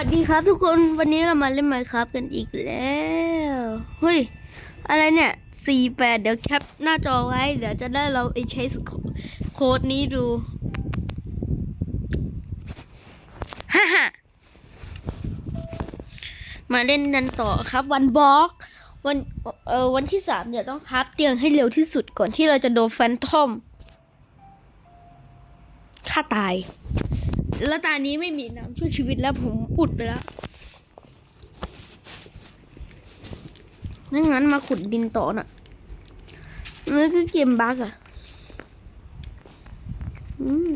วัสดีครับทุกคนวันนี้เรามาเล่นไมค์ครับกันอีกแล้วเฮ้ยอะไรเนี่ย48เดี๋ยวแคปหน้าจอไว้ เดี๋ยวจะได้เราไปใช้โค้ดนี้ดูฮ่าฮ่ามาเล่นกันต่อครับวันบล็อกวันเออวันที่สามเนี่ยวต้องครับเตียงให้เร็วที่สุดก่อนที่เราจะโดนแฟนทอมฆ่าตาย แล้วตอนนี้ไม่มีน้ำช่วยชีวิตแล้วผมอุดไปแล้วไม่งั้นมาขุดดินต่อน่ะมันคือเกมบั๊กอะอืม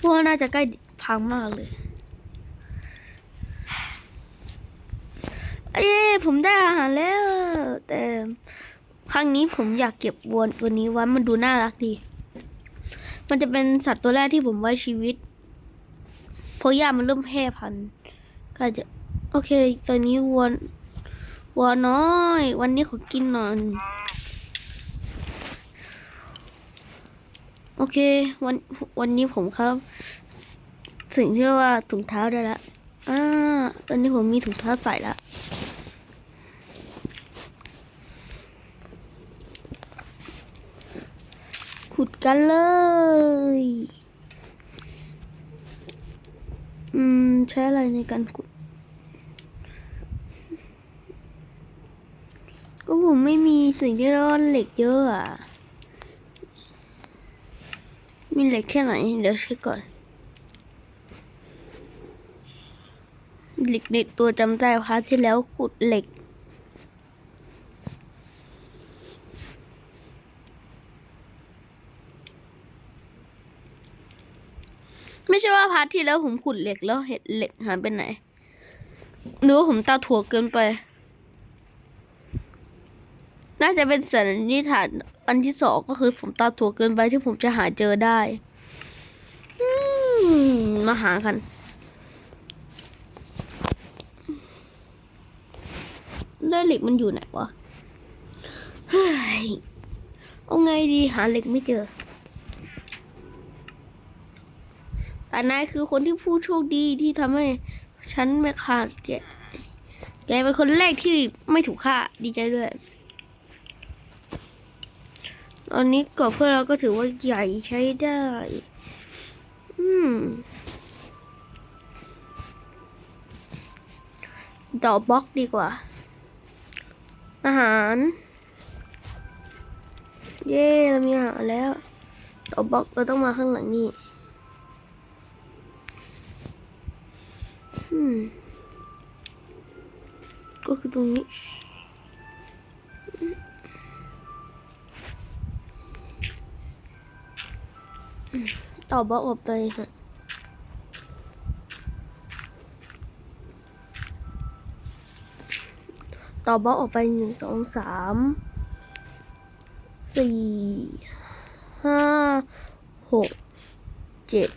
พวกน่าจะใกล้พังมากเลย เอ้ยผมได้อาหารแล้ว แต่ครั้งนี้ผมอยากเก็บวัวตัวนี้ไว้มันดูน่ารักดี มันจะเป็นสัตว์ตัวแรกที่ผมไว้ชีวิตเพราะหญ้ามันเริ่มแพร่พันธุ์ก็จะ โอเค ตอนนี้วัววัวน้อย วันนี้ขอกินหน่อยโอเค วันวันนี้ผมครับ สิ่งที่เรียกว่าถุงเท้าได้แล้วอ่าตอนนี้ผมมีถุงเท้าใส่แล้ว กันเลย อืม ใช้อะไรในการขุด ก็ผมไม่มีสิ่งที่เรียกว่าเหล็กเยอะอะ มีเหล็กแค่ไหน เดี๋ยวเช็คก่อน เหล็กในตัวจำใจพาร์ทที่แล้วขุดเหล็ก ไม่ใช่ว่าพาร์ทที่แล้วผมขุดเหล็กแล้วเห็ดเหล็กหายไปไหนหรือว่าผมตาถั่วเกินไป น่าจะเป็นสันนิษฐานอันที่สองก็คือผมตาถั่วเกินไปที่ผมจะหาเจอได้มมาหากัน ได้เหล็กมันอยู่ไหนวะ เฮ้ย เอาไงดีหาเหล็กไม่เจอ แต่นายคือคนที่ผู้โชคดีที่ทำให้ฉันไม่ขาดแกแกเป็นคนแรกที่ไม่ถูกฆ่าดีใจด้วยตอนนี้กรอบเพื่อเราก็ถือว่าใหญ่ใช้ได้ อืม ต่อบล็อกดีกว่า อาหาร เย้เรามีอาหารแล้ว ต่อบล็อกเราต้องมาข้างหลังนี่ อืม ก็คือตรงนี้ ต่อบล็อกออกไปค่ะต่อบล็อกออกไปหนึ่งสองสามสี่ห้าหกเจ็ด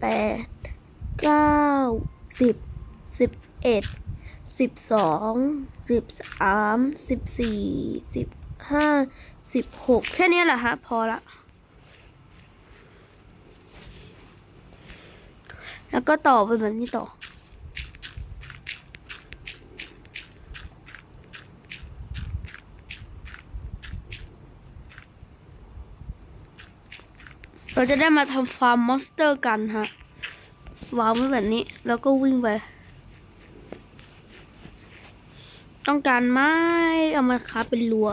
แปดเก้าสิบสิบ เอ็ดสิบสองสิบสามสิบสี่สิบห้าสิบหกแค่นี้แหละฮะพอละ แล้วก็ต่อไปแบบนี้ต่อเราจะได้มาทำฟาร์มมอนสเตอร์กันฮะ วางไว้แบบนี้ แล้วก็วิ่งไป ต้องการไม้เอามาค้าเป็นรัว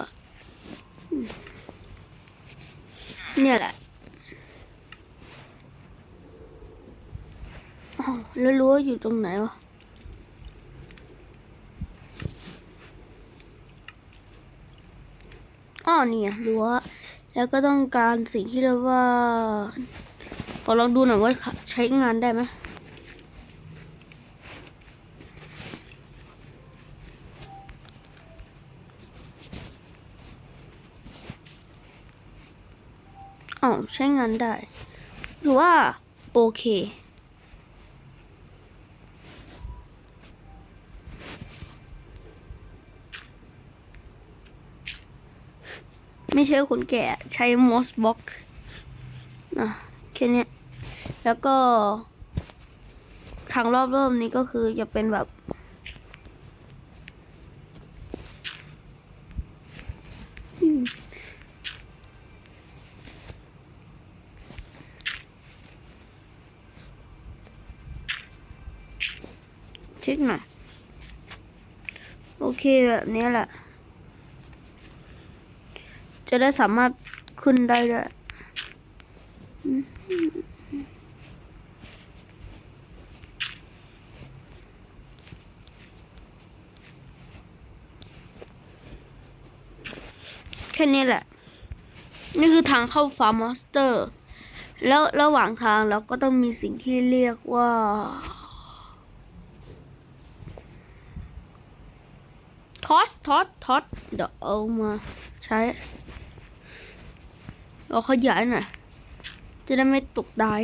เนี่ยแหละแล้วรั้วอยู่ตรงไหนวะอ๋อเนี่ยรั้วแล้วก็ต้องการสิ่งที่เรียกว่าขอลองดูหน่อยว่าใช้งานได้ไหม ช้งานได้ หรือว่าโอเค ไม่ใช่คนแก่ใช้มอสบ็อกอะแค่นี้แล้วก็ทางรอบๆนี้ก็คือจะเป็นแบบอืม ช็คหน่อยโอเคแบบนี้แหละ จะได้สามารถขึ้นได้ด้วยแค่นี้แหละ นี่คือทางเข้าฟาร์มมอนสเตอร์ แล้วระหว่างทางเราก็ต้องมีสิ่งที่เรียกว่า ท็อตท็อตเดี๋ยวเอามาใช้เราขยายหน่อยจะได้ไม่ตกได้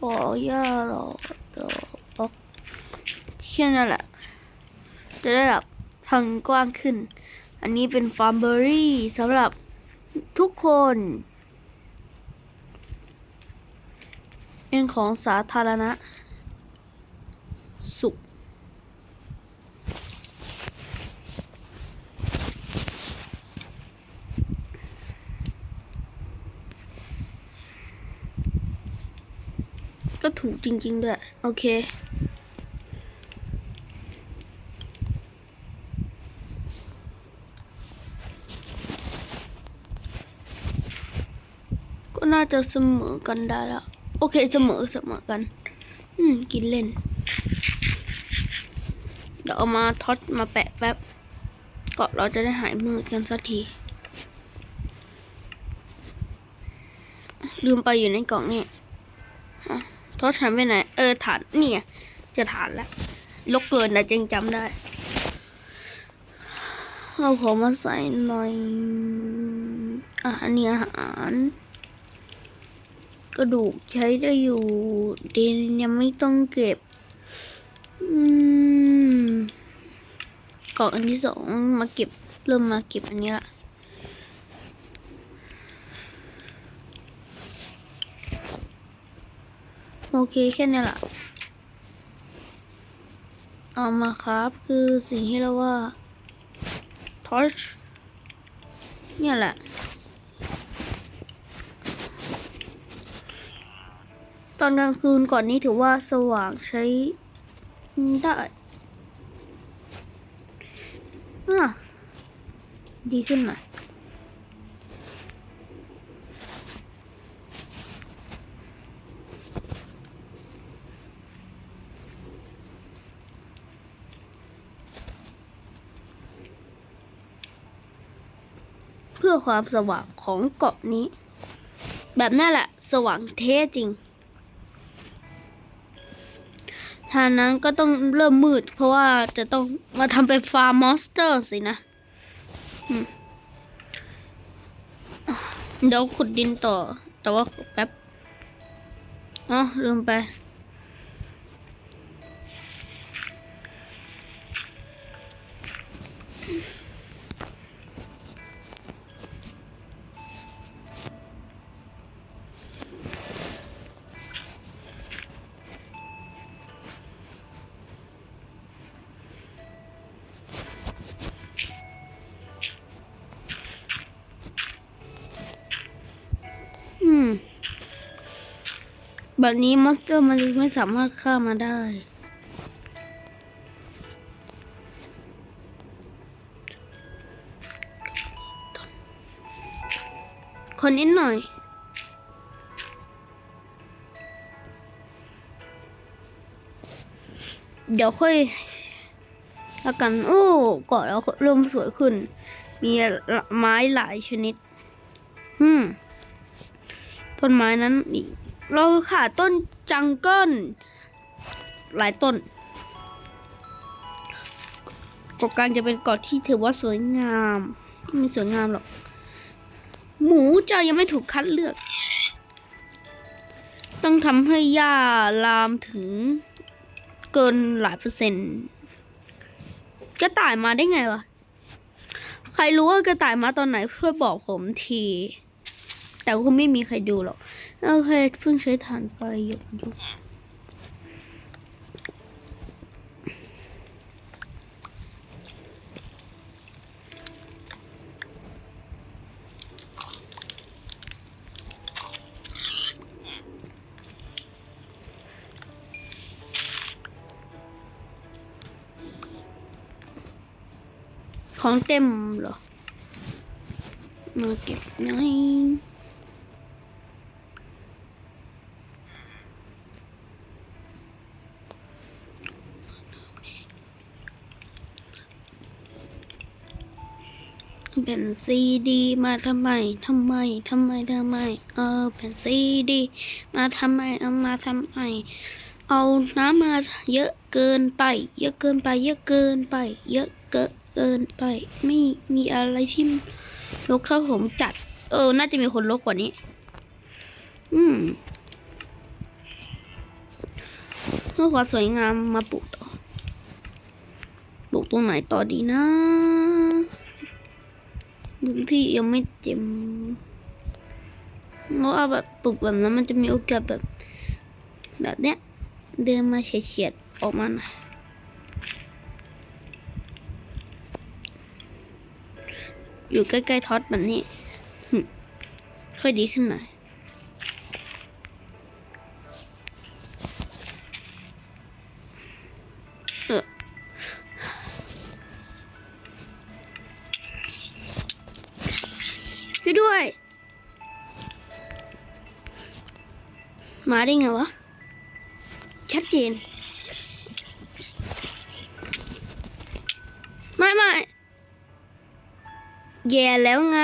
ต่อยาหรอต่อปแค่นั้นแหละ จะได้แบบทางกว้างขึ้น อันนี้เป็นฟาร์มเบอรี่สำหรับทุกคน เป็นของสาธารณะ สุข ก็ถูกจริง ๆ ด้วย โอเคก็น่าจะเสมอกันได้แล้ว โอเคเสมอเสมอกัน อืม กินเล่น เดี๋ยวเอามาท็อตมาแปะแป๊บก็เราจะได้หายมืดกันสักที ลืมไปอยู่ในกล่องนี่ท็อตหายไปไหน เออฐานเนี่ยจะฐานแล้วลกเกินนะเจงจำได้เอาของมาใส่หน่อยอะอันนี้อาหาร กระดูกใช้ได้อยู่ดินยังไม่ต้องเก็บอกล่องอันที่สองมาเก็บ เริ่มมาเก็บอันนี้ละโอเคแค่นี้แหละเอามาครับคือสิ่งที่เราว่า torch เนี่ยแหละ ตอนกลางคืนก่อนนี้ถือว่าสว่างใช้ได้อะดีขึ้นหน่อยเพื่อความสว่างของเกาะนี้ แบบนั่นแหละ สว่างเท้จริง ทางนั้นก็ต้องเริ่มมืด เพราะว่าจะต้องมาทำเป็นฟาร์มมอนสเตอร์สินะเดี๋ยวขุดดินต่อ แต่ว่าแป๊บอ๋อลืมไป มแบบนี้มอนสเตอร์มันจะไม่สามารถฆ่ามาได้คนนิดหน่อย เดี๋ยวค่อยล้วกัน โอ้เกาะแล้วเริ่มสวยขึ้น มีไม้หลายชนิด อืม ต้นไม้นั้นอีก เราขาดต้นจังเกิลหลายต้นเกาะกลางจะเป็นเกาะที่ถือว่าสวยงามไม่สวยงามหรอก หมูเจ้ายังไม่ถูกคัดเลือก ต้องทำให้หญ้าลามถึงเกินหลายเปอร์เซ็นต์ กระต่ายมาได้ไงวะ ใครรู้ว่ากระต่ายมาตอนไหนช่วยบอกผมที แต่คงไม่มีใครดูหรอกโอเคเพิ่งใช้ฐานไปหยกหยกของเต็มเหรอมาเก็บหน่อย เป็นซีดีมาทำไมทำไมทำไมทำไม เออเป็นซีดีมาทำไมเอามาทำไมเอาน้ำมาเยอะเกินไป เยอะเกินไป เยอะเกินไป เยอะเกินไป ไม่มีอะไรที่ลกเท่าผมจัด เออ น่าจะมีคนลกกว่านี้ อืมเพื่อความสวยงามมาปลูกต่อปลูกตรงไหนต่อดีนะ ตรงที่ยังไม่เต็มเพราะว่าแบบปลูกแบบนั้นมันจะมีโอกาสแบบ แบบเนี้ย เดินมาเฉียดๆออกมาหน่อยอยู่ใกล้ๆท็อตแบบนี้ ค่อยดีขึ้นหน่อย มาได้ไงวะ ชัดเจน ไม่ไม่แย่แล้วไง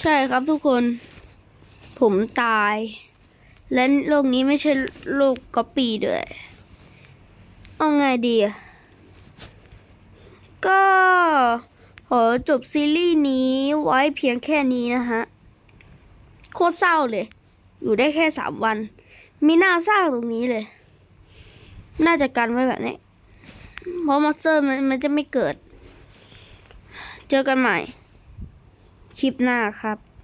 ใช่ครับทุกคน ผมตาย และโลกนี้ไม่ใช่โลกก๊อปปี้ด้วย เอาไงดีอะก็ขอจบซีรีส์นี้ไว้เพียงแค่นี้นะฮะ คตรเศร้าเลย อยู่ได้แค่สามวัน มีหน้าสร้างตรงนี้เลย น่าจะกันไว้แบบนี้ เพราะมอนสเตอร์มันมันจะไม่เกิด เจอกันใหม่ คลิปหน้าครับ